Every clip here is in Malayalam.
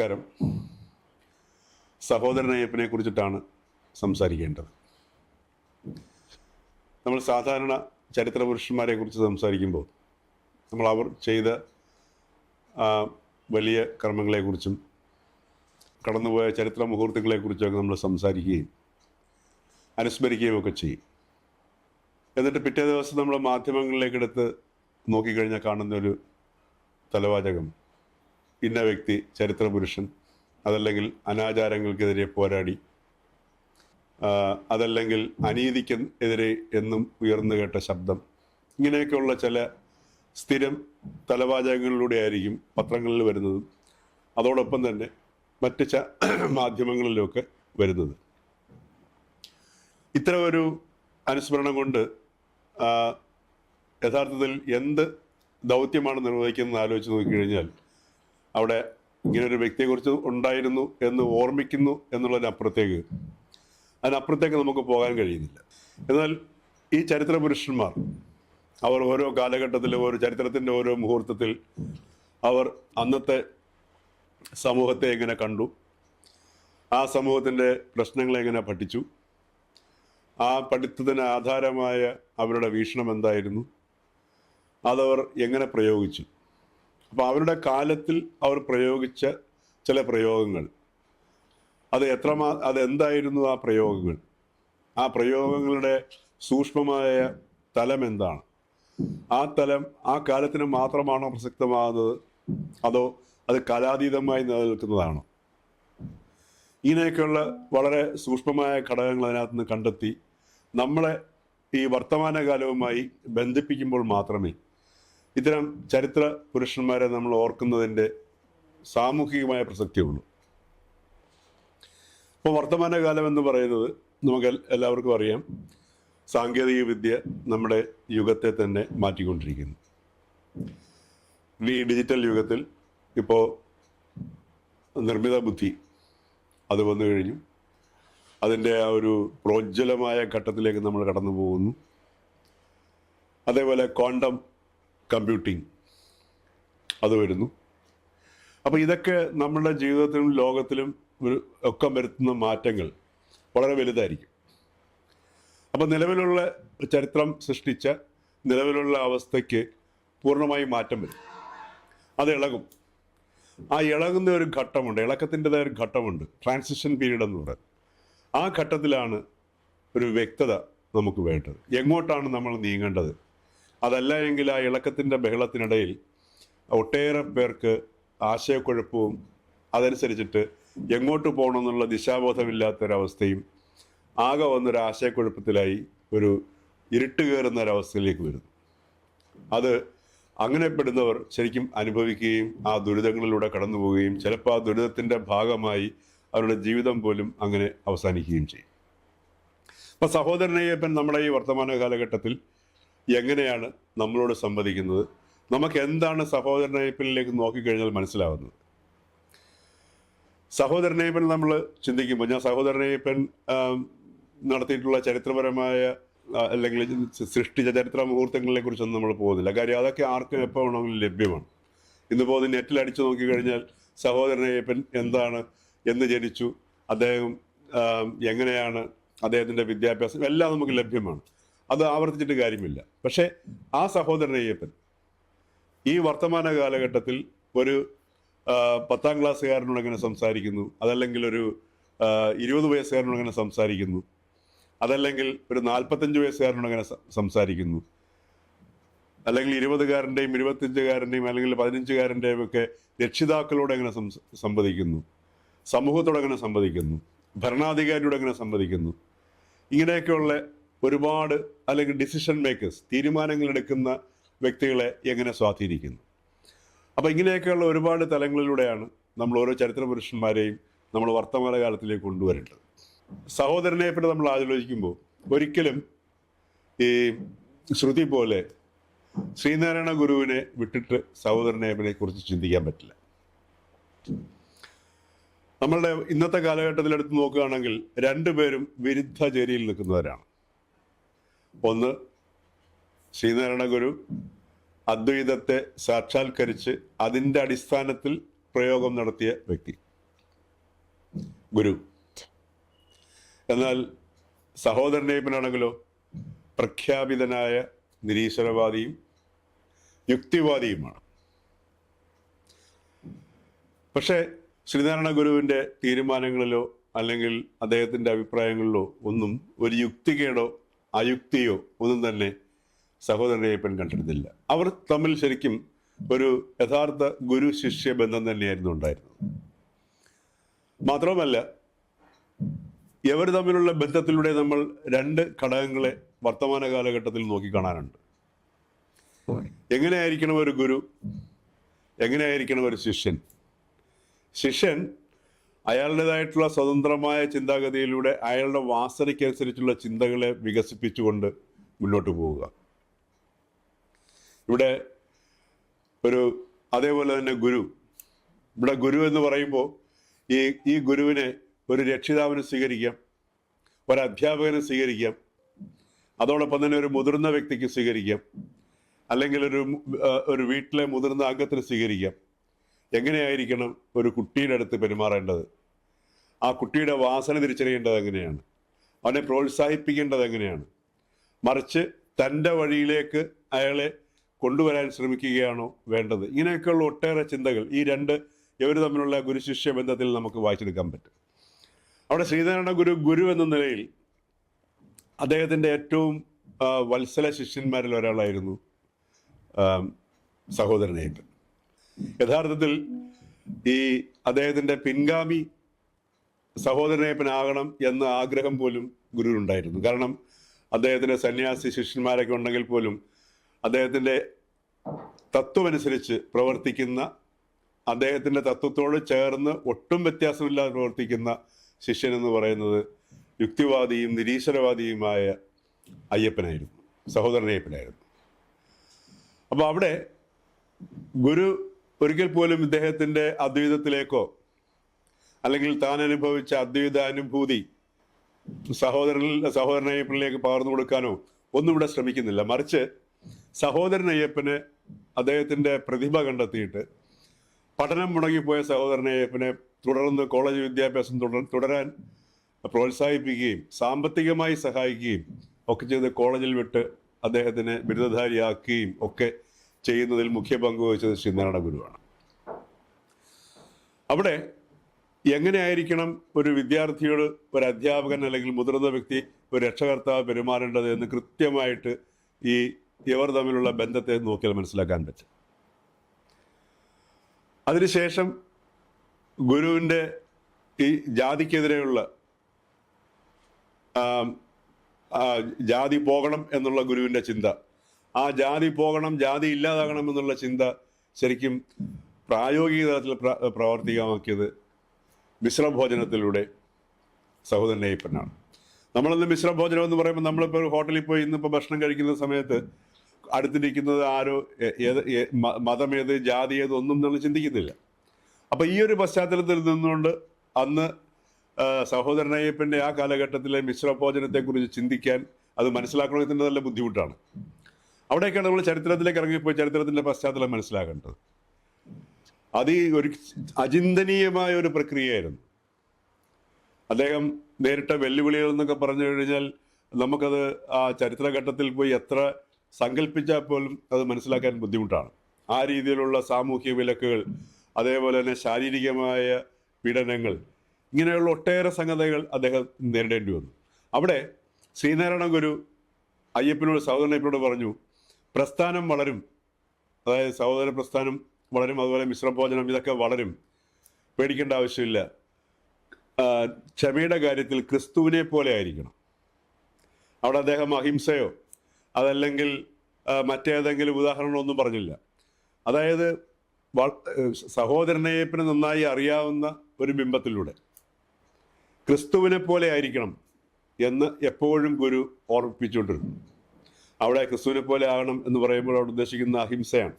നമസ്കാരം. സഹോദരൻ അയ്യപ്പനെ കുറിച്ചിട്ടാണ് സംസാരിക്കേണ്ടത്. നമ്മൾ സാധാരണ ചരിത്ര പുരുഷന്മാരെ കുറിച്ച് സംസാരിക്കുമ്പോൾ നമ്മൾ അവർ ചെയ്ത വലിയ കർമ്മങ്ങളെക്കുറിച്ചും കടന്നുപോയ ചരിത്ര മുഹൂർത്തങ്ങളെക്കുറിച്ചൊക്കെ നമ്മൾ സംസാരിക്കുകയും അനുസ്മരിക്കുകയും ഒക്കെ ചെയ്യും. എന്നിട്ട് പിറ്റേ ദിവസം നമ്മൾ മാധ്യമങ്ങളിലേക്കെടുത്ത് നോക്കിക്കഴിഞ്ഞാൽ കാണുന്നൊരു തലവാചകം ഇന്ന വ്യക്തി ചരിത്ര പുരുഷൻ അതല്ലെങ്കിൽ അനാചാരങ്ങൾക്കെതിരെ പോരാടി അതല്ലെങ്കിൽ അനീതിക്ക് എതിരെ എന്നും ഉയർന്നു കേട്ട ശബ്ദം. ഇങ്ങനെയൊക്കെയുള്ള ചില സ്ഥിരം തലവാചകങ്ങളിലൂടെ ആയിരിക്കും പത്രങ്ങളിൽ വരുന്നതും അതോടൊപ്പം തന്നെ മറ്റ് ച മാധ്യമങ്ങളിലുമൊക്കെ വരുന്നത്. ഇത്തരം ഒരു അനുസ്മരണം കൊണ്ട് യഥാർത്ഥത്തിൽ എന്ത് ദൗത്യമാണ് നിർവഹിക്കുന്നത് ആലോചിച്ച് നോക്കിക്കഴിഞ്ഞാൽ അവിടെ ഇങ്ങനൊരു വ്യക്തിയെക്കുറിച്ച് ഉണ്ടായിരുന്നു എന്ന് ഓർമ്മിക്കുന്നു എന്നുള്ളതിനപ്പുറത്തേക്ക് അതിനപ്പുറത്തേക്ക് നമുക്ക് പോകാൻ കഴിയുന്നില്ല. എന്നാൽ ഈ ചരിത്ര പുരുഷന്മാർ അവർ ഓരോ കാലഘട്ടത്തിലും ഓരോ ചരിത്രത്തിന്റെ ഓരോ മുഹൂർത്തത്തിൽ അവർ അന്നത്തെ സമൂഹത്തെ എങ്ങനെ കണ്ടു? ആ സമൂഹത്തിന്റെ പ്രശ്നങ്ങളെ എങ്ങനെ പഠിച്ചു? ആ പഠിത്തത്തിന് ആധാരമായ അവരുടെ വീക്ഷണം എന്തായിരുന്നു? അതവർ എങ്ങനെ പ്രയോഗിച്ചു? അപ്പോൾ അവരുടെ കാലത്തിൽ അവർ പ്രയോഗിച്ച ചില പ്രയോഗങ്ങൾ. അത് എത്രമാ അതെന്തായിരുന്നു ആ പ്രയോഗങ്ങൾ? ആ പ്രയോഗങ്ങളുടെ സൂക്ഷ്മമായ തലം എന്താണ്? ആ തലം ആ കാലത്തിന് മാത്രമാണോ പ്രസക്തമാകുന്നത്? അതോ അത് കാലാതീതമായി നിലനിൽക്കുന്നതാണോ? ഇങ്ങനെയൊക്കെയുള്ള വളരെ സൂക്ഷ്മമായ ഘടകങ്ങൾ അതിനകത്ത് നിന്ന് കണ്ടെത്തി നമ്മളെ ഈ വർത്തമാനകാലവുമായി ബന്ധിപ്പിക്കുമ്പോൾ മാത്രമേ ഇത്തരം ചരിത്ര പുരുഷന്മാരെ നമ്മൾ ഓർക്കുന്നതിന്റെ സാമൂഹികമായ പ്രസക്തിയുള്ളൂ ഇപ്പോൾ വർത്തമാനകാലം എന്ന് പറയുന്നത് നമുക്ക് എല്ലാവർക്കും അറിയാം. സാങ്കേതിക വിദ്യ നമ്മുടെ യുഗത്തെ തന്നെ മാറ്റിക്കൊണ്ടിരിക്കുന്നു. ഈ ഡിജിറ്റൽ യുഗത്തിൽ ഇപ്പോൾ നിർമ്മിത ബുദ്ധി അത് വന്നു കഴിഞ്ഞു. അതിന്റെ ആ ഒരു പ്രോജ്വലമായ ഘട്ടത്തിലേക്ക് നമ്മൾ കടന്നു പോകുന്നു. അതേപോലെ ക്വാണ്ടം കമ്പ്യൂട്ടിംഗ് അത് വരുന്നു. അപ്പോൾ ഇതൊക്കെ നമ്മുടെ ജീവിതത്തിലും ലോകത്തിലും ഒക്കെ വരുത്തുന്ന മാറ്റങ്ങൾ വളരെ വലുതായിരിക്കും. അപ്പോൾ നിലവിലുള്ള ചരിത്രം സൃഷ്ടിച്ച നിലവിലുള്ള അവസ്ഥയ്ക്ക് പൂർണമായി മാറ്റം വരും. അത് ഇളകും. ആ ഇളകുന്ന ഒരു ഘട്ടമുണ്ട് ഇളക്കത്തിന്റെതായ ഒരു ഘട്ടമുണ്ട് ട്രാൻസിഷൻ പീരീഡ് എന്ന് പറയുന്നത്. ആ ഘട്ടത്തിലാണ് ഒരു വ്യക്തത നമുക്ക് വേണ്ടത്. എങ്ങോട്ടാണ് നമ്മൾ നീങ്ങേണ്ടത്? അതല്ല എങ്കിൽ ആ ഇളക്കത്തിന്റെ ബഹളത്തിനിടയിൽ ഒട്ടേറെ പേർക്ക് ആശയക്കുഴപ്പവും അതനുസരിച്ചിട്ട് എങ്ങോട്ട് പോകണമെന്നുള്ള ദിശാബോധമില്ലാത്തൊരവസ്ഥയും ആകെ വന്നൊരു ആശയക്കുഴപ്പത്തിലായി ഒരു ഇരുട്ട് കയറുന്ന ഒരവസ്ഥയിലേക്ക് വരുന്നു. അത് അങ്ങനെ പെടുന്നവർ ശരിക്കും അനുഭവിക്കുകയും ആ ദുരിതങ്ങളിലൂടെ കടന്നു പോവുകയും ചിലപ്പോൾ ആ ദുരിതത്തിന്റെ ഭാഗമായി അവരുടെ ജീവിതം പോലും അങ്ങനെ അവസാനിക്കുകയും ചെയ്യും. അപ്പം സഹോദരനയ്യപ്പൻ നമ്മുടെ ഈ വർത്തമാന കാലഘട്ടത്തിൽ എങ്ങനെയാണ് നമ്മളോട് സംവദിക്കുന്നത്? നമുക്ക് എന്താണ് സഹോദരനയ്യപ്പനിലേക്ക് നോക്കിക്കഴിഞ്ഞാൽ മനസ്സിലാവുന്നത്? സഹോദരനയപ്പൻ നമ്മൾ ചിന്തിക്കുമ്പോൾ ഞാൻ സഹോദരനയപ്പൻ നടത്തിയിട്ടുള്ള ചരിത്രപരമായ അല്ലെങ്കിൽ സൃഷ്ടിച്ച ചരിത്ര മുഹൂർത്തങ്ങളെ കുറിച്ചൊന്നും നമ്മൾ പോകുന്നില്ല. കാര്യം അതൊക്കെ ആർക്കും എപ്പോൾ വേണമെങ്കിലും ലഭ്യമാണ്. ഇന്നിപ്പോൾ അത് നെറ്റിൽ അടിച്ചു നോക്കിക്കഴിഞ്ഞാൽ സഹോദരനയ്യപ്പൻ എന്താണ് എന്ന് ജനിച്ചു അദ്ദേഹം എങ്ങനെയാണ് അദ്ദേഹത്തിന്റെ വിദ്യാഭ്യാസം എല്ലാം നമുക്ക് ലഭ്യമാണ്. അത് ആവർത്തിച്ചിട്ട് കാര്യമില്ല. പക്ഷേ ആ സഹോദരനയ്യപ്പൻ ഈ വർത്തമാന കാലഘട്ടത്തിൽ ഒരു പത്താം ക്ലാസ്സുകാരനോട് എങ്ങനെ സംസാരിക്കുന്നു. അതല്ലെങ്കിൽ ഒരു ഇരുപത് വയസ്സുകാരനോട് എങ്ങനെ സംസാരിക്കുന്നു. അതല്ലെങ്കിൽ ഒരു നാൽപ്പത്തഞ്ച് വയസ്സുകാരനോട് എങ്ങനെ സംസാരിക്കുന്നു. അല്ലെങ്കിൽ ഇരുപതുകാരന്റെയും ഇരുപത്തഞ്ചുകാരന്റെയും അല്ലെങ്കിൽ പതിനഞ്ചുകാരന്റെയും ഒക്കെ രക്ഷിതാക്കളോട് എങ്ങനെ സംവദിക്കുന്നു. സമൂഹത്തോട് എങ്ങനെ സംവദിക്കുന്നു. ഭരണാധികാരിയോട് എങ്ങനെ സംവദിക്കുന്നു. ഇങ്ങനെയൊക്കെയുള്ള ഒരുപാട് അല്ലെങ്കിൽ ഡിസിഷൻ മേക്കേഴ്സ് തീരുമാനങ്ങൾ എടുക്കുന്ന വ്യക്തികളെ എങ്ങനെ സ്വാധീനിക്കുന്നു? അപ്പോൾ ഇങ്ങനെയൊക്കെയുള്ള ഒരുപാട് തലങ്ങളിലൂടെയാണ് നമ്മൾ ഓരോ ചരിത്ര പുരുഷന്മാരെയും നമ്മൾ വർത്തമാനകാലത്തിലേക്ക് കൊണ്ടുവരേണ്ടത്. സഹോദരനെ പറ്റി നമ്മൾ ആലോചിക്കുമ്പോൾ ഒരിക്കലും ഈ ശ്രുതി പോലെ ശ്രീനാരായണ ഗുരുവിനെ വിട്ടിട്ട് സഹോദരനേപ്പനെ കുറിച്ച് ചിന്തിക്കാൻ പറ്റില്ല. നമ്മളുടെ ഇന്നത്തെ കാലഘട്ടത്തിൽ എടുത്ത് നോക്കുകയാണെങ്കിൽ രണ്ടുപേരും വിരുദ്ധ ചേരിയിൽ നിൽക്കുന്നവരാണ്. ഒന്ന് ശ്രീനാരായണ ഗുരു അദ്വൈതത്തെ സാക്ഷാത്കരിച്ച് അതിന്റെ അടിസ്ഥാനത്തിൽ പ്രയോഗം നടത്തിയ വ്യക്തി. ഗുരു. എന്നാൽ സഹോദരനേപ്പനാണെങ്കിലോ പ്രഖ്യാപിതനായ നിരീശ്വരവാദിയും യുക്തിവാദിയുമാണ്. പക്ഷേ ശ്രീനാരായണ ഗുരുവിന്റെ തീരുമാനങ്ങളിലോ അല്ലെങ്കിൽ അദ്ദേഹത്തിന്റെ അഭിപ്രായങ്ങളിലോ ഒന്നും ഒരു യുക്തികേടോ അയുക്തിയോ ഒന്നും തന്നെ സഹോദരനെ ഇപ്പം കണ്ടിരുന്നില്ല. അവർ തമ്മിൽ ശരിക്കും ഒരു യഥാർത്ഥ ഗുരു ശിഷ്യ ബന്ധം തന്നെയായിരുന്നു ഉണ്ടായിരുന്നത്. മാത്രമല്ല ഇവർ തമ്മിലുള്ള ബന്ധത്തിലൂടെ നമ്മൾ രണ്ട് ഘടകങ്ങളെ വർത്തമാന കാലഘട്ടത്തിൽ നോക്കിക്കാണാനുണ്ട് എങ്ങനെയായിരിക്കണം ഒരു ഗുരു? എങ്ങനെയായിരിക്കണം ഒരു ശിഷ്യൻ? ശിഷ്യൻ അയാളുടേതായിട്ടുള്ള സ്വതന്ത്രമായ ചിന്താഗതിയിലൂടെ അയാളുടെ വാസനയ്ക്കനുസരിച്ചുള്ള ചിന്തകളെ വികസിപ്പിച്ചുകൊണ്ട് മുന്നോട്ട് പോവുക. ഇവിടെ ഒരു അതേപോലെ തന്നെ ഗുരു. ഇവിടെ ഗുരു എന്ന് പറയുമ്പോൾ ഈ ഈ ഗുരുവിനെ ഒരു രക്ഷിതാവിന് സ്വീകരിക്കാം ഒരു അധ്യാപകന് സ്വീകരിക്കാം അതോടൊപ്പം തന്നെ ഒരു മുതിർന്ന വ്യക്തിക്ക് സ്വീകരിക്കാം അല്ലെങ്കിൽ ഒരു ഒരു വീട്ടിലെ മുതിർന്ന അംഗത്തിന് സ്വീകരിക്കാം. എങ്ങനെയായിരിക്കണം ഒരു കുട്ടിയുടെ അടുത്ത് പെരുമാറേണ്ടത്? ആ കുട്ടിയുടെ വാസന തിരിച്ചറിയേണ്ടത് എങ്ങനെയാണ്? അവനെ പ്രോത്സാഹിപ്പിക്കേണ്ടത് എങ്ങനെയാണ്? മറിച്ച് തന്റെ വഴിയിലേക്ക് അയാളെ കൊണ്ടുവരാൻ ശ്രമിക്കുകയാണോ വേണ്ടത്? ഇങ്ങനെയൊക്കെയുള്ള ഒട്ടേറെ ചിന്തകൾ ഈ രണ്ട് ഇവർ തമ്മിലുള്ള ഗുരുശിഷ്യ ബന്ധത്തിൽ നമുക്ക് വായിച്ചെടുക്കാൻ പറ്റും. അവിടെ ശ്രീനാരായണ ഗുരു ഗുരു എന്ന നിലയിൽ അദ്ദേഹത്തിന്റെ ഏറ്റവും വത്സല ശിഷ്യന്മാരിൽ ഒരാളായിരുന്നു ആ, സഹോദരനേപ്പൻ യഥാർത്ഥത്തിൽ ഈ അദ്ദേഹത്തിന്റെ പിൻഗാമി സഹോദരനേപ്പനാകണം എന്ന ആഗ്രഹം പോലും ഗുരുവിനുണ്ടായിരുന്നു. കാരണം അദ്ദേഹത്തിന്റെ സന്യാസി ശിഷ്യന്മാരൊക്കെ ഉണ്ടെങ്കിൽ പോലും അദ്ദേഹത്തിന്റെ തത്വമനുസരിച്ച് പ്രവർത്തിക്കുന്ന അദ്ദേഹത്തിന്റെ തത്വത്തോട് ചേർന്ന് ഒട്ടും വ്യത്യാസമില്ലാതെ പ്രവർത്തിക്കുന്ന ശിഷ്യൻ എന്ന് പറയുന്നത് യുക്തിവാദിയും നിരീശ്വരവാദിയുമായ അയ്യപ്പനായിരുന്നു സഹോദരനയ്യപ്പനായിരുന്നു അപ്പോൾ അവിടെ ഗുരു ഒരിക്കൽ പോലും ഇദ്ദേഹത്തിന്റെ അദ്വൈതത്തിലേക്കോ അല്ലെങ്കിൽ താൻ അനുഭവിച്ച അദ്വൈത അനുഭൂതി സഹോദരനിൽ സഹോദരൻ അയ്യപ്പനിലേക്ക് പകർന്നു കൊടുക്കാനോ ഒന്നും ഇവിടെ ശ്രമിക്കുന്നില്ല. മറിച്ച് സഹോദരൻ അയ്യപ്പന് അദ്ദേഹത്തിന്റെ പ്രതിഭ കണ്ടെത്തിയിട്ട് പഠനം മുടങ്ങിപ്പോയ സഹോദരൻ അയ്യപ്പനെ തുടർന്ന് കോളേജ് വിദ്യാഭ്യാസം തുടരാൻ പ്രോത്സാഹിപ്പിക്കുകയും സാമ്പത്തികമായി സഹായിക്കുകയും ഒക്കെ ചെയ്ത് കോളേജിൽ വിട്ട് അദ്ദേഹത്തിനെ ബിരുദധാരിയാക്കുകയും ഒക്കെ ചെയ്യുന്നതിൽ മുഖ്യ പങ്ക് വഹിച്ചത് ശ്രീനാരായണ ഗുരുവാണ്. അവിടെ എങ്ങനെയായിരിക്കണം ഒരു വിദ്യാർത്ഥിയോട് ഒരു അധ്യാപകൻ അല്ലെങ്കിൽ മുതിർന്ന വ്യക്തി ഒരു രക്ഷകർത്താവ് പെരുമാറേണ്ടത് എന്ന് കൃത്യമായിട്ട് ഈ ഇവർ തമ്മിലുള്ള ബന്ധത്തെ നോക്കിയാൽ മനസ്സിലാക്കാൻ പറ്റും. അതിനുശേഷം ഗുരുവിന്റെ ഈ ജാതിക്കെതിരെയുള്ള ജാതി പോകണം എന്നുള്ള ഗുരുവിന്റെ ചിന്ത ആ ജാതി പോകണം ജാതി ഇല്ലാതാകണം എന്നുള്ള ചിന്ത ശരിക്കും പ്രായോഗിക തലത്തിൽ പ്ര പ്രാവർത്തികമാക്കിയത് മിശ്രഭോജനത്തിലൂടെ സഹോദരൻ അയ്യപ്പനാണ്. നമ്മളിന്ന് മിശ്രഭോജനം എന്ന് പറയുമ്പോൾ നമ്മളിപ്പോൾ ഹോട്ടലിൽ പോയി ഇന്നിപ്പോൾ ഭക്ഷണം കഴിക്കുന്ന സമയത്ത് അടുത്തിരിക്കുന്നത് ആരോ ഏത് മതമേത് ജാതി ഏത് ഒന്നും നമ്മൾ ചിന്തിക്കുന്നില്ല. അപ്പോൾ ഈ ഒരു പശ്ചാത്തലത്തിൽ നിന്നുകൊണ്ട് അന്ന് അയ്യപ്പന്റെ ആ കാലഘട്ടത്തിലെ മിശ്രഭോജനത്തെക്കുറിച്ച് ചിന്തിക്കാൻ അത് മനസ്സിലാക്കണമെങ്കിൽ തന്നെ നല്ല ബുദ്ധിമുട്ടാണ്. അവിടെയൊക്കെയാണ് നമ്മൾ ചരിത്രത്തിലേക്ക് ഇറങ്ങിപ്പോയി ചരിത്രത്തിന്റെ പശ്ചാത്തലം മനസ്സിലാക്കേണ്ടത്. അത് ഈ ഒരു അചിന്തനീയമായ ഒരു പ്രക്രിയയായിരുന്നു. അദ്ദേഹം നേരിട്ട വെല്ലുവിളികൾ എന്നൊക്കെ പറഞ്ഞു കഴിഞ്ഞാൽ നമുക്കത് ആ ചരിത്രഘട്ടത്തിൽ പോയി എത്ര സങ്കല്പിച്ചാൽ പോലും അത് മനസ്സിലാക്കാൻ ബുദ്ധിമുട്ടാണ്. ആ രീതിയിലുള്ള സാമൂഹ്യ വിലക്കുകൾ അതേപോലെ തന്നെ ശാരീരികമായ പീഡനങ്ങൾ ഇങ്ങനെയുള്ള ഒട്ടേറെ സംഗതികൾ അദ്ദേഹം നേരിടേണ്ടി വന്നു. അവിടെ ശ്രീനാരായണ ഗുരു അയ്യപ്പനോട് സഹോദരൻ അയ്യപ്പനോട് പറഞ്ഞു പ്രസ്ഥാനം വളരും. അതായത് സഹോദര പ്രസ്ഥാനം വളരും അതുപോലെ മിശ്രഭോജനം ഇതൊക്കെ വളരും. പേടിക്കേണ്ട ആവശ്യമില്ല. ക്ഷമയുടെ കാര്യത്തിൽ ക്രിസ്തുവിനെ പോലെ ആയിരിക്കണം. അവിടെ അദ്ദേഹം അഹിംസയോ അതല്ലെങ്കിൽ മറ്റേതെങ്കിലും ഉദാഹരണമൊന്നും പറഞ്ഞില്ല. അതായത് ഏഹ് നന്നായി അറിയാവുന്ന ഒരു ബിംബത്തിലൂടെ. ക്രിസ്തുവിനെ പോലെ ആയിരിക്കണം എന്ന് എപ്പോഴും ഗുരു ഓർമ്മിപ്പിച്ചുകൊണ്ടിരുന്നു. അവിടെ ക്രിസ്തുവിനെ പോലെ ആകണം എന്ന് പറയുമ്പോൾ അവിടെ ഉദ്ദേശിക്കുന്ന അഹിംസയാണ്.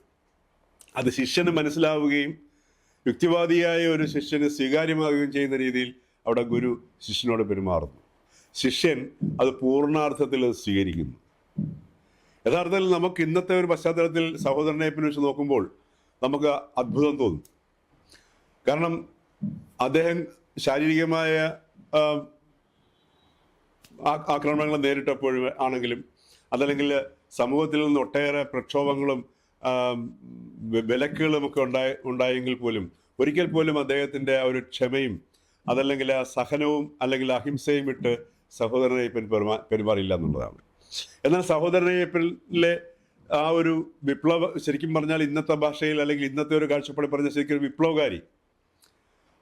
അത് ശിഷ്യന് മനസ്സിലാവുകയും യുക്തിവാദിയായ ഒരു ശിഷ്യന് സ്വീകാര്യമാവുകയും ചെയ്യുന്ന രീതിയിൽ അവിടെ ഗുരു ശിഷ്യനോട് പെരുമാറുന്നു. ശിഷ്യൻ അത് പൂർണാർത്ഥത്തിൽ സ്വീകരിക്കുന്നു. യഥാർത്ഥത്തിൽ നമുക്ക് ഇന്നത്തെ ഒരു പശ്ചാത്തലത്തിൽ സഹോദരനെ വെച്ച് നോക്കുമ്പോൾ നമുക്ക് അത്ഭുതം തോന്നും. കാരണം അദ്ദേഹം ശാരീരികമായ ആക്രമണങ്ങൾ നേരിട്ടപ്പോഴും ആണെങ്കിലും അതല്ലെങ്കിൽ സമൂഹത്തിൽ നിന്ന് ഒട്ടേറെ പ്രക്ഷോഭങ്ങളും വിലക്കുകളും ഒക്കെ ഉണ്ടായി ഉണ്ടായെങ്കിൽ പോലും ഒരിക്കൽ പോലും അദ്ദേഹത്തിന്റെ ആ ഒരു ക്ഷമയും അതല്ലെങ്കിൽ ആ സഹനവും അല്ലെങ്കിൽ അഹിംസയും വിട്ട് സഹോദരനയ്യപ്പൻ പെരുമാ പെരുമാറിയില്ല എന്നുള്ളതാണ്. എന്നാൽ സഹോദരനയ്യപ്പനിലെ ആ ഒരു വിപ്ലവ ശരിക്കും പറഞ്ഞാൽ ഇന്നത്തെ ഭാഷയിൽ അല്ലെങ്കിൽ ഇന്നത്തെ ഒരു കാഴ്ചപ്പാടിൽ പറഞ്ഞ ശരിക്കും ഒരു വിപ്ലവകാരി.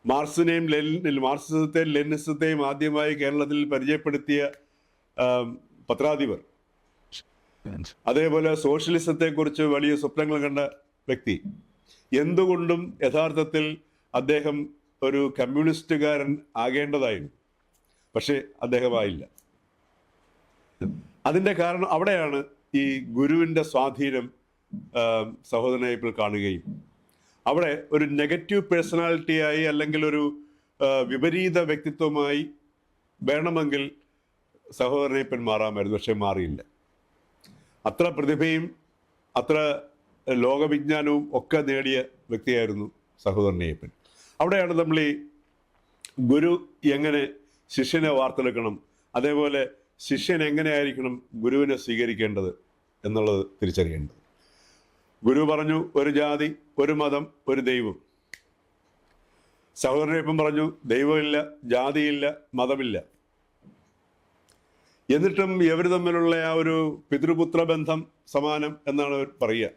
മാർസിനെയും ലെനിൻ മാർസിസത്തെയും ലെനിസത്തെയും ആദ്യമായി കേരളത്തിൽ പരിചയപ്പെടുത്തിയ പത്രാധിപർ. അതേപോലെ സോഷ്യലിസത്തെക്കുറിച്ച് വലിയ സ്വപ്നങ്ങൾ കണ്ട വ്യക്തി. എന്തുകൊണ്ടും യഥാർത്ഥത്തിൽ അദ്ദേഹം ഒരു കമ്മ്യൂണിസ്റ്റുകാരൻ ആകേണ്ടതായിരുന്നു. പക്ഷേ അദ്ദേഹമായില്ല. അതിന്റെ കാരണം അവിടെയാണ് ഈ ഗുരുവിന്റെ സ്വാധീനം സഹോദരനെ ഇപ്പോൾ കാണുകയും. അവിടെ ഒരു നെഗറ്റീവ് പേഴ്സണാലിറ്റിയായി അല്ലെങ്കിൽ ഒരു വിപരീത വ്യക്തിത്വമായി വേണമെങ്കിൽ സഹോദരനയ്യപ്പൻ മാറാമായിരുന്നു പക്ഷെ മാറിയില്ല. അത്ര പ്രതിഭയും അത്ര ലോകവിജ്ഞാനവും ഒക്കെ നേടിയ വ്യക്തിയായിരുന്നു സഹോദരൻ അയ്യപ്പൻ അവിടെയാണ് നമ്മൾ ഈ ഗുരു എങ്ങനെ ശിഷ്യനെ വാർത്തെടുക്കണം അതേപോലെ ശിഷ്യൻ എങ്ങനെയായിരിക്കണം ഗുരുവിനെ സ്വീകരിക്കേണ്ടത് എന്നുള്ളത് തിരിച്ചറിയേണ്ടത്. ഗുരു പറഞ്ഞു ഒരു ജാതി ഒരു മതം ഒരു ദൈവം. സഹോദരനൊപ്പം പറഞ്ഞു ദൈവമില്ല ജാതിയില്ല മതമില്ല. എന്നിട്ടും ഇവർ തമ്മിലുള്ള ആ ഒരു പിതൃപുത്ര ബന്ധം സമാനം എന്നാണ് അവർ പറയുക.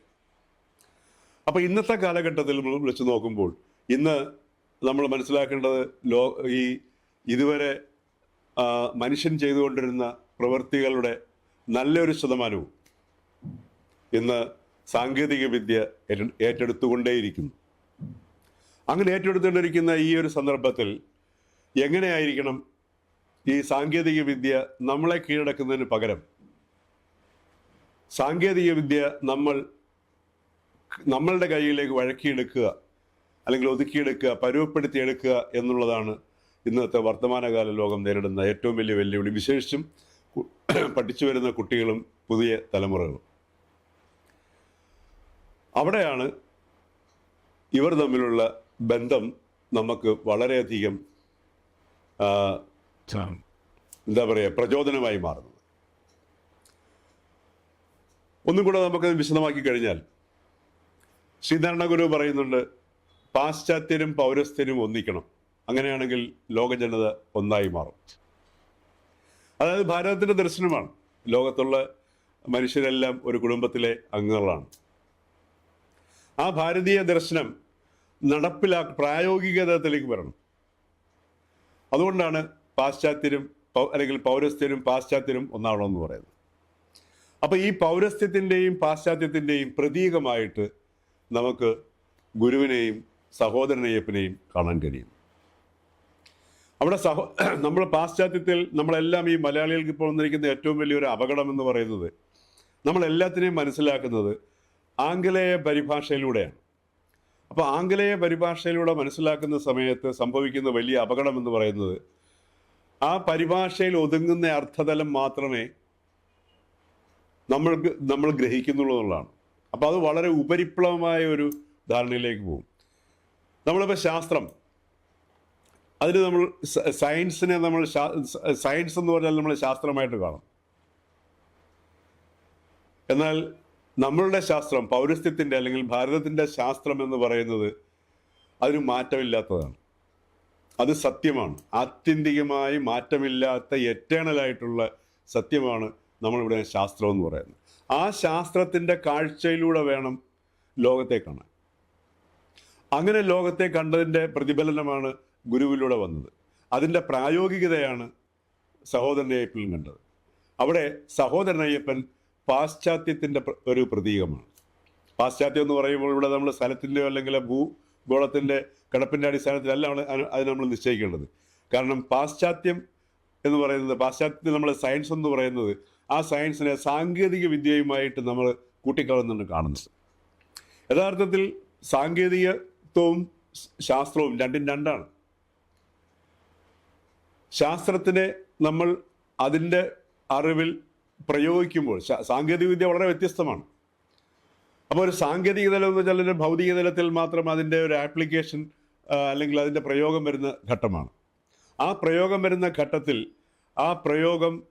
അപ്പൊ ഇന്നത്തെ കാലഘട്ടത്തിൽ വിളിച്ചു നോക്കുമ്പോൾ ഇന്ന് നമ്മൾ മനസ്സിലാക്കേണ്ടത് ലോ ഈ ഇതുവരെ മനുഷ്യൻ ചെയ്തുകൊണ്ടിരുന്ന പ്രവൃത്തികളുടെ നല്ലൊരു ശതമാനവും ഇന്ന് സാങ്കേതിക വിദ്യ ഏറ്റ- ഏറ്റെടുത്തുകൊണ്ടേയിരിക്കുന്നു. അങ്ങനെ ഏറ്റെടുത്തുകൊണ്ടിരിക്കുന്ന ഈ ഒരു സന്ദർഭത്തിൽ എങ്ങനെയായിരിക്കണം ഈ സാങ്കേതിക വിദ്യ നമ്മളെ കീഴടക്കുന്നതിന് പകരം സാങ്കേതിക വിദ്യ നമ്മൾ നമ്മളുടെ കയ്യിലേക്ക് വഴക്കിയെടുക്കുക അല്ലെങ്കിൽ ഒതുക്കിയെടുക്കുക പരുവപ്പെടുത്തിയെടുക്കുക എന്നുള്ളതാണ് ഇന്നത്തെ വർത്തമാനകാല ലോകം നേരിടുന്ന ഏറ്റവും വലിയ വെല്ലുവിളി. വിശേഷിച്ചും പഠിച്ചു വരുന്ന കുട്ടികളും പുതിയ തലമുറകളും. അവിടെയാണ് ഇവർ തമ്മിലുള്ള ബന്ധം നമുക്ക് വളരെയധികം എന്താ പറയുക പ്രചോദനമായി മാറുന്നത്. ഒന്നും കൂടെ നമുക്ക് വിശദമാക്കി കഴിഞ്ഞാൽ ശ്രീധരണ ഗുരു പറയുന്നുണ്ട് പാശ്ചാത്യരും പൗരസ്ത്യരും ഒന്നിക്കണം. അങ്ങനെയാണെങ്കിൽ ലോക ജനത ഒന്നായി മാറും. അതായത് ഭാരതത്തിന്റെ ദർശനമാണ്. ലോകത്തുള്ള മനുഷ്യരെല്ലാം ഒരു കുടുംബത്തിലെ അംഗങ്ങളാണ്. ആ ഭാരതീയ ദർശനം നടപ്പിലാ പ്രായോഗികതത്തിലേക്ക് വരണം. അതുകൊണ്ടാണ് പാശ്ചാത്യരും അല്ലെങ്കിൽ പൗരസ്ത്യരും പാശ്ചാത്യരും ഒന്നാവണമെന്ന് പറയുന്നത് അപ്പൊ ഈ പൗരസ്ത്യത്തിന്റെയും പാശ്ചാത്യത്തിന്റെയും പ്രതീകമായിട്ട് നമുക്ക് ഗുരുവിനെയും സഹോദരനയ്യപ്പനെയും കാണാൻ കഴിയും. അവിടെ സഹോ നമ്മൾ പാശ്ചാത്യത്തിൽ നമ്മളെല്ലാം ഈ മലയാളികൾക്ക് ഇപ്പോൾ വന്നിരിക്കുന്ന ഏറ്റവും വലിയൊരു അപകടം എന്ന് പറയുന്നത് നമ്മൾ എല്ലാത്തിനെയും മനസ്സിലാക്കുന്നത് ആംഗലേയ പരിഭാഷയിലൂടെയാണ്. അപ്പോൾ ആംഗലേയ പരിഭാഷയിലൂടെ മനസ്സിലാക്കുന്ന സമയത്ത് സംഭവിക്കുന്ന വലിയ അപകടം എന്ന് പറയുന്നത് ആ പരിഭാഷയിൽ ഒതുങ്ങുന്ന അർത്ഥതലം മാത്രമേ നമ്മൾക്ക് നമ്മൾ ഗ്രഹിക്കുന്നുള്ളൂ എന്നുള്ളതാണ്. അപ്പോൾ അത് വളരെ ഉപരിപ്ലവമായ ഒരു ധാരണയിലേക്ക് പോകും. നമ്മളിപ്പോൾ ശാസ്ത്രം. അതിന് നമ്മൾ സയൻസിനെ നമ്മൾ സയൻസ് എന്ന് പറഞ്ഞാൽ നമ്മൾ ശാസ്ത്രമായിട്ട് കാണും. എന്നാൽ നമ്മളുടെ ശാസ്ത്രം പൗരസ്ത്യത്തിന്റെ അല്ലെങ്കിൽ ഭാരതത്തിന്റെ ശാസ്ത്രം എന്ന് പറയുന്നത് അതിന് മാറ്റമില്ലാത്തതാണ്. അത് സത്യമാണ്. ആത്യന്തികമായി മാറ്റമില്ലാത്ത എറ്റേണലായിട്ടുള്ള സത്യമാണ് നമ്മളിവിടെ ശാസ്ത്രം എന്ന് പറയുന്നത്. ആ ശാസ്ത്രത്തിന്റെ കാഴ്ചയിലൂടെ വേണം ലോകത്തെ കാണാൻ. അങ്ങനെ ലോകത്തെ കണ്ടതിന്റെ പ്രതിഫലനമാണ് ഗുരുവിലൂടെ വന്നത്. അതിന്റെ പ്രായോഗികതയാണ് സഹോദരൻ അയ്യപ്പൻ കണ്ടത്. അവിടെ സഹോദരനയ്യപ്പൻ പാശ്ചാത്യത്തിന്റെ പ്ര- ഒരു പ്രതീകമാണ്. പാശ്ചാത്യം എന്ന് പറയുമ്പോൾ ഇവിടെ നമ്മൾ സ്ഥലത്തിന്റെയോ അല്ലെങ്കിൽ ഭൂഗോളത്തിന്റെ കിടപ്പിന്റെ അടിസ്ഥാനത്തിലല്ല അത് നമ്മൾ നിശ്ചയിക്കേണ്ടത്. കാരണം പാശ്ചാത്യം എന്ന് പറയുന്നത് പാശ്ചാത്യത്തിൽ നമ്മൾ സയൻസ് എന്ന് പറയുന്നത് ആ സയൻസിനെ സാങ്കേതിക വിദ്യയുമായിട്ട് നമ്മൾ കൂട്ടിക്കളഞ്ഞാണ് കാണുന്നത്. യഥാർത്ഥത്തിൽ സാങ്കേതികത്വവും ശാസ്ത്രവും രണ്ടും രണ്ടാണ്. ശാസ്ത്രത്തിനെ നമ്മൾ അതിന്റെ അറിവിൽ പ്രയോഗിക്കുമ്പോൾ സാങ്കേതികവിദ്യ സാങ്കേതിക വിദ്യ വളരെ വ്യത്യസ്തമാണ്. അപ്പോൾ ഒരു സാങ്കേതിക തലം എന്ന് വെച്ചാൽ ഒരു ഭൗതിക തലത്തിൽ മാത്രം അതിന്റെ ഒരു ആപ്ലിക്കേഷൻ അല്ലെങ്കിൽ അതിന്റെ പ്രയോഗം വരുന്ന ഘട്ടമാണ്. ആ പ്രയോഗം വരുന്ന ഘട്ടത്തിൽ ആ പ്രയോഗം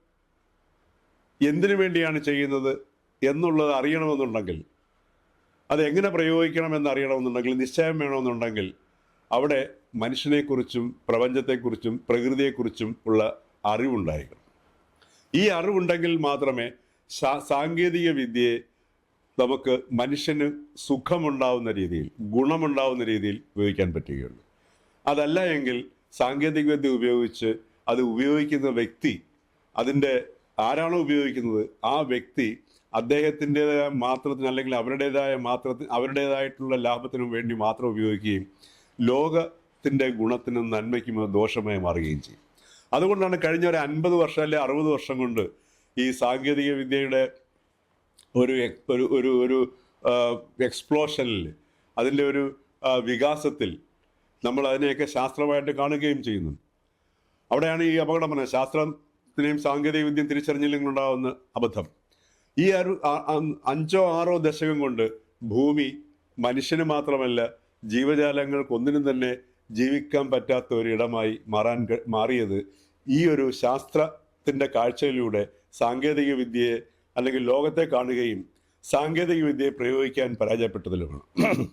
എന്തിനു വേണ്ടിയാണ് ചെയ്യുന്നത് എന്നുള്ളത് അറിയണമെന്നുണ്ടെങ്കിൽ അത് എങ്ങനെ പ്രയോഗിക്കണമെന്ന് അറിയണമെന്നുണ്ടെങ്കിൽ നിശ്ചയം വേണമെന്നുണ്ടെങ്കിൽ അവിടെ മനുഷ്യനെക്കുറിച്ചും പ്രപഞ്ചത്തെക്കുറിച്ചും പ്രകൃതിയെക്കുറിച്ചും ഉള്ള അറിവുണ്ടായിരിക്കണം. ഈ അറിവുണ്ടെങ്കിൽ മാത്രമേ സാങ്കേതിക വിദ്യയെ നമുക്ക് മനുഷ്യന് സുഖമുണ്ടാവുന്ന രീതിയിൽ ഗുണമുണ്ടാവുന്ന രീതിയിൽ ഉപയോഗിക്കാൻ പറ്റുകയുള്ളൂ. അതല്ല എങ്കിൽ സാങ്കേതികവിദ്യ ഉപയോഗിച്ച് അത് ഉപയോഗിക്കുന്ന വ്യക്തി അതിന്റെ ആരാണോ ഉപയോഗിക്കുന്നത് ആ വ്യക്തി അദ്ദേഹത്തിന്റെതായ മാത്രത്തിന് അല്ലെങ്കിൽ അവരുടേതായ മാത്രത്തിന് അവരുടേതായിട്ടുള്ള ലാഭത്തിനും വേണ്ടി മാത്രം ഉപയോഗിക്കുകയും ലോകത്തിന്റെ ഗുണത്തിനും നന്മയ്ക്കും ദോഷമായി മാറുകയും ചെയ്യും. അതുകൊണ്ടാണ് കഴിഞ്ഞ ഒരു അൻപത് വർഷം അല്ലെ അറുപത് വർഷം കൊണ്ട് ഈ സാങ്കേതിക വിദ്യയുടെ ഒരു ഒരു ഒരു ഒരു എക്സ്പ്ലോഷനിൽ അതിന്റെ ഒരു വികാസത്തിൽ നമ്മൾ അതിനെയൊക്കെ ശാസ്ത്രമായിട്ട് കാണുകയും ചെയ്യുന്നു. അവിടെയാണ് ഈ അപകടം പറഞ്ഞത് ശാസ്ത്രത്തിനെയും സാങ്കേതിക വിദ്യയും തിരിച്ചറിഞ്ഞില്ലെങ്കിൽ ഉണ്ടാകുന്ന അബദ്ധം. ഈ ഒരു അഞ്ചോ ആറോ ദശകം കൊണ്ട് ഭൂമി മനുഷ്യന് മാത്രമല്ല ജീവജാലങ്ങൾക്കൊന്നിനും തന്നെ ജീവിക്കാൻ പറ്റാത്ത ഒരു ഇടമായി മാറാൻ മാറിയത് ഈ ഒരു ശാസ്ത്രത്തിന്റെ കാഴ്ചയിലൂടെ സാങ്കേതിക വിദ്യയെ അല്ലെങ്കിൽ ലോകത്തെ കാണുകയും സാങ്കേതിക വിദ്യയെ പ്രയോഗിക്കാൻ പരാജയപ്പെട്ടതിലുമാണ്.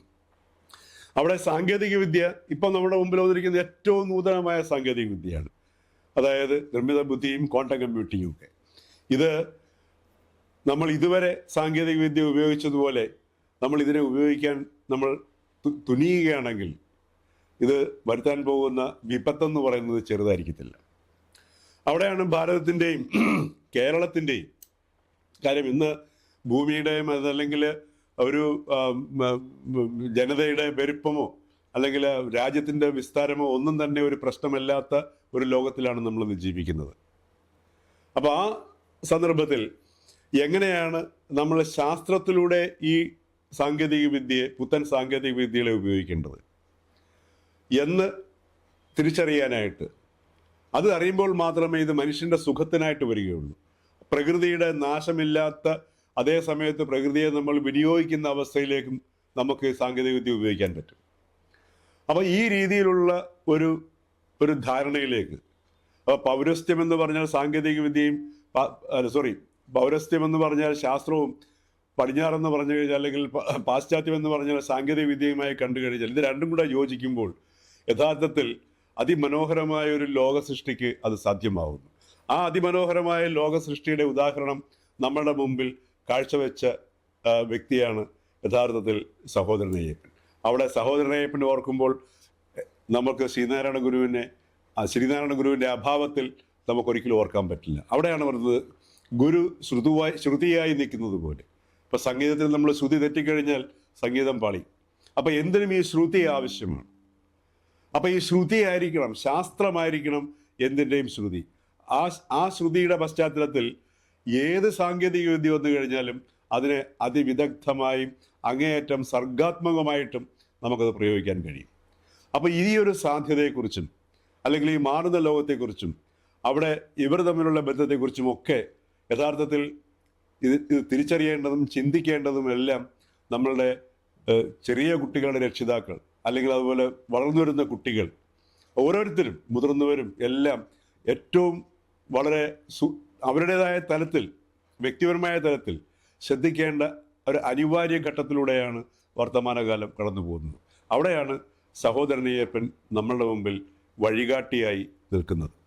അവിടെ സാങ്കേതിക വിദ്യ ഇപ്പം നമ്മുടെ മുമ്പിൽ വന്നിരിക്കുന്ന ഏറ്റവും നൂതനമായ സാങ്കേതിക വിദ്യയാണ് അതായത് നിർമ്മിത ബുദ്ധിയും ക്വാണ്ടം കമ്പ്യൂട്ടിങ്ങും ഒക്കെ. ഇത് നമ്മൾ ഇതുവരെ സാങ്കേതിക വിദ്യ ഉപയോഗിച്ചതുപോലെ നമ്മൾ ഇതിനെ ഉപയോഗിക്കാൻ നമ്മൾ തുനിയുകയാണെങ്കിൽ ഇത് വരുത്താൻ പോകുന്ന വിപത്തെന്ന് പറയുന്നത് ചെറുതായിരിക്കത്തില്ല. അവിടെയാണ് ഭാരതത്തിന്റെയും കേരളത്തിന്റെയും കാര്യം ഇന്ന് ഭൂമിയുടെയും അതല്ലെങ്കിൽ ഒരു ജനതയുടെ വെരുപ്പമോ അല്ലെങ്കിൽ രാജ്യത്തിന്റെ വിസ്താരമോ ഒന്നും തന്നെ ഒരു പ്രശ്നമല്ലാത്ത ഒരു ലോകത്തിലാണ് നമ്മൾ ജീവിക്കുന്നത്. അപ്പോൾ ആ സന്ദർഭത്തിൽ എങ്ങനെയാണ് നമ്മൾ ശാസ്ത്രത്തിലൂടെ ഈ സാങ്കേതിക വിദ്യയെ പുത്തൻ സാങ്കേതിക വിദ്യകളെ ഉപയോഗിക്കേണ്ടത് എന്ന് തിരിച്ചറിയാനായിട്ട് അത് അറിയുമ്പോൾ മാത്രമേ ഇത് മനുഷ്യന്റെ സുഖത്തിനായിട്ട് വരികയുള്ളൂ. പ്രകൃതിയുടെ നാശമില്ലാത്ത അതേ സമയത്ത് പ്രകൃതിയെ നമ്മൾ വിനിയോഗിക്കുന്ന അവസ്ഥയിലേക്കും നമുക്ക് സാങ്കേതികവിദ്യ ഉപയോഗിക്കാൻ പറ്റും. അപ്പോൾ ഈ രീതിയിലുള്ള ഒരു ഒരു ധാരണയിലേക്ക് അപ്പോൾ പൗരസ്ത്യം എന്ന് പറഞ്ഞാൽ സാങ്കേതികവിദ്യയും സോറി പൗരസ്ത്യം എന്ന് പറഞ്ഞാൽ ശാസ്ത്രവും പടിഞ്ഞാറെന്ന് പറഞ്ഞു കഴിഞ്ഞാൽ അല്ലെങ്കിൽ പാശ്ചാത്യം എന്ന് പറഞ്ഞാൽ സാങ്കേതിക വിദ്യയുമായി കണ്ടു കഴിഞ്ഞാൽ ഇത് രണ്ടും കൂടെ യോജിക്കുമ്പോൾ യഥാർത്ഥത്തിൽ അതിമനോഹരമായ ഒരു ലോക സൃഷ്ടിക്ക് അത് സാധ്യമാവുന്നു. ആ അതിമനോഹരമായ ലോക സൃഷ്ടിയുടെ ഉദാഹരണം നമ്മുടെ മുമ്പിൽ കാഴ്ചവെച്ച വ്യക്തിയാണ് യഥാർത്ഥത്തിൽ സഹോദരൻ അയ്യപ്പൻ. അവിടെ സഹോദരൻ ഓർക്കുമ്പോൾ നമുക്ക് ശ്രീനാരായണ ഗുരുവിനെ ശ്രീനാരായണ ഗുരുവിന്റെ അഭാവത്തിൽ നമുക്കൊരിക്കലും ഓർക്കാൻ പറ്റില്ല. അവിടെയാണ് പറഞ്ഞത് ഗുരു ശ്രുതുവായി ശ്രുതിയായി നിൽക്കുന്നത് പോലെ. ഇപ്പം സംഗീതത്തിൽ നമ്മൾ ശ്രുതി തെറ്റിക്കഴിഞ്ഞാൽ സംഗീതം പാളി. അപ്പം എന്തിനും ഈ ശ്രുതി ആവശ്യമാണ്. അപ്പം ഈ ശ്രുതി ആയിരിക്കണം ശാസ്ത്രമായിരിക്കണം എന്തിന്റെയും ശ്രുതി. ആ ആ ശ്രുതിയുടെ പശ്ചാത്തലത്തിൽ ഏത് സാങ്കേതിക വിദ്യ വന്നു കഴിഞ്ഞാലും അതിനെ അതിവിദഗ്ധമായും അങ്ങേയറ്റം സർഗാത്മകമായിട്ടും നമുക്കത് പ്രയോഗിക്കാൻ കഴിയും. അപ്പോൾ ഈ ഒരു സാധ്യതയെക്കുറിച്ചും അല്ലെങ്കിൽ ഈ മാറുന്ന ലോകത്തെക്കുറിച്ചും അവിടെ ഇവർ തമ്മിലുള്ള ബന്ധത്തെക്കുറിച്ചും ഒക്കെ യഥാർത്ഥത്തിൽ ഇത് ഇത് തിരിച്ചറിയേണ്ടതും ചിന്തിക്കേണ്ടതും എല്ലാം നമ്മളുടെ ചെറിയ കുട്ടികളുടെ രക്ഷിതാക്കൾ അല്ലെങ്കിൽ അതുപോലെ വളർന്നു വരുന്ന കുട്ടികൾ ഓരോരുത്തരും മുതിർന്നവരും എല്ലാം ഏറ്റവും വളരെ സു അവരുടേതായ തലത്തിൽ വ്യക്തിപരമായ തലത്തിൽ ശ്രദ്ധിക്കേണ്ട ഒരു അനിവാര്യ ഘട്ടത്തിലൂടെയാണ് വർത്തമാനകാലം കടന്നു പോകുന്നത്. അവിടെയാണ് സഹോദരനയ്യപ്പൻ നമ്മളുടെ മുമ്പിൽ വഴികാട്ടിയായി നിൽക്കുന്നത്.